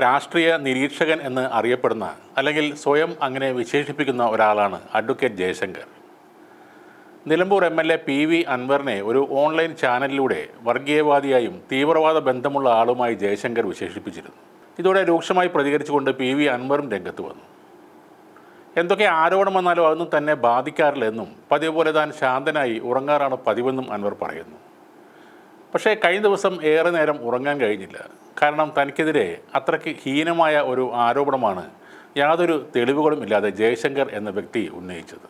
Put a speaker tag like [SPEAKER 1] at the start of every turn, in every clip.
[SPEAKER 1] രാഷ്ട്രീയ നിരീക്ഷകൻ എന്ന് അറിയപ്പെടുന്ന അല്ലെങ്കിൽ സ്വയം അങ്ങനെ വിശേഷിപ്പിക്കുന്ന ഒരാളാണ് advocate Jayashankar. Nilambur M L A P V അൻവറിനെ ഒരു ഓൺലൈൻ ചാനലിലൂടെ വർഗീയവാദിയായും തീവ്രവാദ ബന്ധമുള്ള ആളുമായി ജയശങ്കർ വിശേഷിപ്പിച്ചിരുന്നു. ഇതോടെ രൂക്ഷമായി പ്രതികരിച്ചുകൊണ്ട് പി വി അൻവറും രംഗത്ത് വന്നു. എന്തൊക്കെ ആരോപണം വന്നാലും അതൊന്നും തന്നെ ബാധിക്കാറില്ലെന്നും പതിവ് പോലെ താൻ ശാന്തനായി ഉറങ്ങാറാണ് പതിവെന്നും അൻവർ പറയുന്നു. പക്ഷേ കഴിഞ്ഞ ദിവസം ഏറെ നേരം ഉറങ്ങാൻ കഴിഞ്ഞില്ല. കാരണം തനിക്കെതിരെ അത്രയ്ക്ക് ഹീനമായ ഒരു ആരോപണമാണ് യാതൊരു തെളിവുകളും ഇല്ലാതെ ജയശങ്കർ എന്ന വ്യക്തി ഉന്നയിച്ചത്.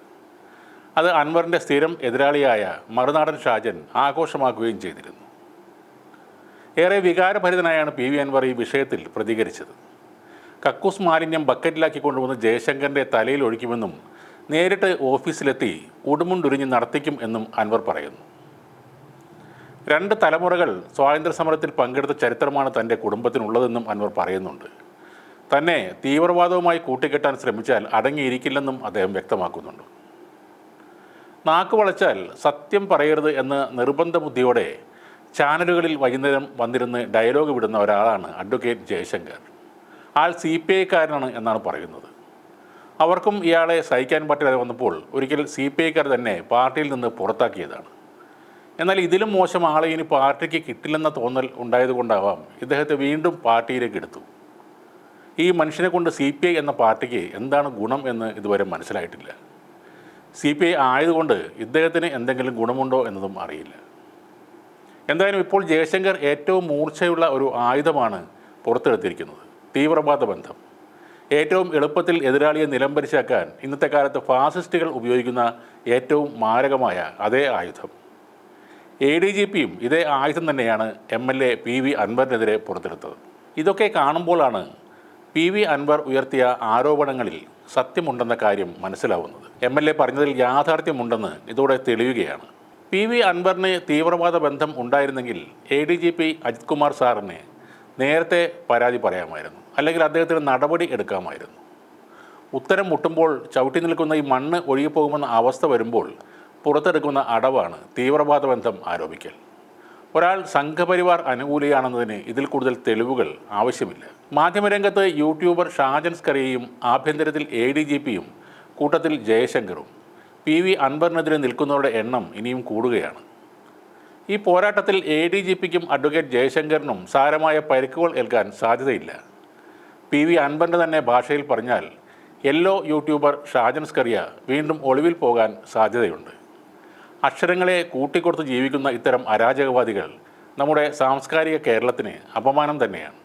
[SPEAKER 1] അത് അൻവറിന്റെ സ്ഥിരം എതിരാളിയായ മറുനാടൻ ഷാജൻ ആഘോഷമാക്കുകയും ചെയ്തിരുന്നു. ഏറെ വികാരഭരിതനായാണ് പി വി അൻവർ ഈ വിഷയത്തിൽ പ്രതികരിച്ചത്. കക്കൂസ് മാലിന്യം ബക്കറ്റിലാക്കി കൊണ്ടുവന്ന് ജയശങ്കറിന്റെ തലയിൽ ഒഴിക്കുമെന്നും നേരിട്ട് ഓഫീസിലെത്തി ഉടുമുണ്ടുരിഞ്ഞ് നടത്തിക്കും എന്നും അൻവർ പറയുന്നു. രണ്ട് തലമുറകൾ സ്വാതന്ത്ര്യ സമരത്തിൽ പങ്കെടുത്ത ചരിത്രമാണ് തന്റെ കുടുംബത്തിനുള്ളതെന്നും അൻവർ പറയുന്നുണ്ട്. തന്നെ തീവ്രവാദവുമായി കൂട്ടിക്കെട്ടാൻ ശ്രമിച്ചാൽ അടങ്ങിയിരിക്കില്ലെന്നും അദ്ദേഹം വ്യക്തമാക്കുന്നുണ്ട്. നാക്ക് വളച്ചാൽ സത്യം പറയരുത് എന്ന നിർബന്ധ ബുദ്ധിയോടെ ചാനലുകളിൽ വൈകുന്നേരം വന്നിരുന്ന് ഡയലോഗ് വിടുന്ന ഒരാളാണ് അഡ്വക്കേറ്റ് ജയശങ്കർ. ആൾ സി പി ഐക്കാരനാണ് എന്നാണ് പറയുന്നത്. അവർക്കും ഇയാളെ സഹിക്കാൻ പറ്റാതെ വന്നപ്പോൾ ഒരിക്കൽ സി പി ഐക്കാർ തന്നെ പാർട്ടിയിൽ നിന്ന് പുറത്താക്കിയതാണ്. എന്നാൽ ഇതിലും മോശം ആളെ ഇനി പാർട്ടിക്ക് കിട്ടില്ലെന്ന തോന്നൽ ഉണ്ടായതുകൊണ്ടാവാം ഇദ്ദേഹത്തെ വീണ്ടും പാർട്ടിയിലേക്ക് എടുത്തു. ഈ മനുഷ്യനെ കൊണ്ട് സി പി ഐ എന്ന പാർട്ടിക്ക് എന്താണ് ഗുണം എന്ന് ഇതുവരെ മനസ്സിലായിട്ടില്ല. സി പി ഐ ആയതുകൊണ്ട് ഇദ്ദേഹത്തിന് എന്തെങ്കിലും ഗുണമുണ്ടോ എന്നതും അറിയില്ല. എന്തായാലും ഇപ്പോൾ ജയശങ്കർ ഏറ്റവും മൂർച്ചയുള്ള ഒരു ആയുധമാണ് പുറത്തെടുത്തിരിക്കുന്നത്. തീവ്രവാദ ബന്ധം. ഏറ്റവും എളുപ്പത്തിൽ എതിരാളിയെ നിലംപരിശാക്കാൻ ഇന്നത്തെ കാലത്ത് ഫാസിസ്റ്റുകൾ ഉപയോഗിക്കുന്ന ഏറ്റവും മാരകമായ അതേ ആയുധം. എ ഡി ജി പിയും ഇതേ ആയുധം തന്നെയാണ് M L A P V അൻവറിനെതിരെ പുറത്തെടുത്തത്. ഇതൊക്കെ കാണുമ്പോഴാണ് പി വി അൻവർ ഉയർത്തിയ ആരോപണങ്ങളിൽ സത്യമുണ്ടെന്ന കാര്യം മനസ്സിലാവുന്നത്. എം എൽ എ പറഞ്ഞതിൽ യാഥാർത്ഥ്യമുണ്ടെന്ന് ഇതോടെ തെളിയുകയാണ്. പി വി അൻവറിന് തീവ്രവാദ ബന്ധം ഉണ്ടായിരുന്നെങ്കിൽ A D G P Ajith Kumar സാറിനെ നേരത്തെ പരാതി പറയാമായിരുന്നു. അല്ലെങ്കിൽ അദ്ദേഹത്തിന് നടപടി എടുക്കാമായിരുന്നു. ഉത്തരം മുട്ടുമ്പോൾ ചവിട്ടി നിൽക്കുന്ന ഈ മണ്ണ് ഒഴുകിപ്പോകുമെന്ന അവസ്ഥ വരുമ്പോൾ പുറത്തെടുക്കുന്ന അടവാണ് തീവ്രവാദ ബന്ധം ആരോപിക്കൽ. ഒരാൾ സംഘപരിവാർ അനുകൂലിയാണെന്നതിന് ഇതിൽ കൂടുതൽ തെളിവുകൾ ആവശ്യമില്ല. മാധ്യമരംഗത്ത് യൂട്യൂബർ ഷാജൻ സ്കറിയയും ആഭ്യന്തരത്തിൽ എ ഡി ജി പിയും കൂട്ടത്തിൽ ജയശങ്കറും പി വി അൻവറിനെതിരെ നിൽക്കുന്നവരുടെ എണ്ണം ഇനിയും കൂടുകയാണ്. ഈ പോരാട്ടത്തിൽ എ ഡി ജി പിക്കും അഡ്വക്കേറ്റ് ജയശങ്കറിനും സാരമായ പരിക്കുകൾ ഏൽക്കാൻ സാധ്യതയില്ല. പി വി അൻവറിന്റെ തന്നെ ഭാഷയിൽ പറഞ്ഞാൽ യെല്ലോ യൂട്യൂബർ ഷാജൻ സ്കറിയ വീണ്ടും ഒളിവിൽ പോകാൻ സാധ്യതയുണ്ട്. അക്ഷരങ്ങളെ കൂട്ടിക്കൊടുത്ത് ജീവിക്കുന്ന ഇത്തരം അരാജകവാദികൾ നമ്മുടെ സാംസ്കാരിക കേരളത്തിന് അപമാനം തന്നെയാണ്.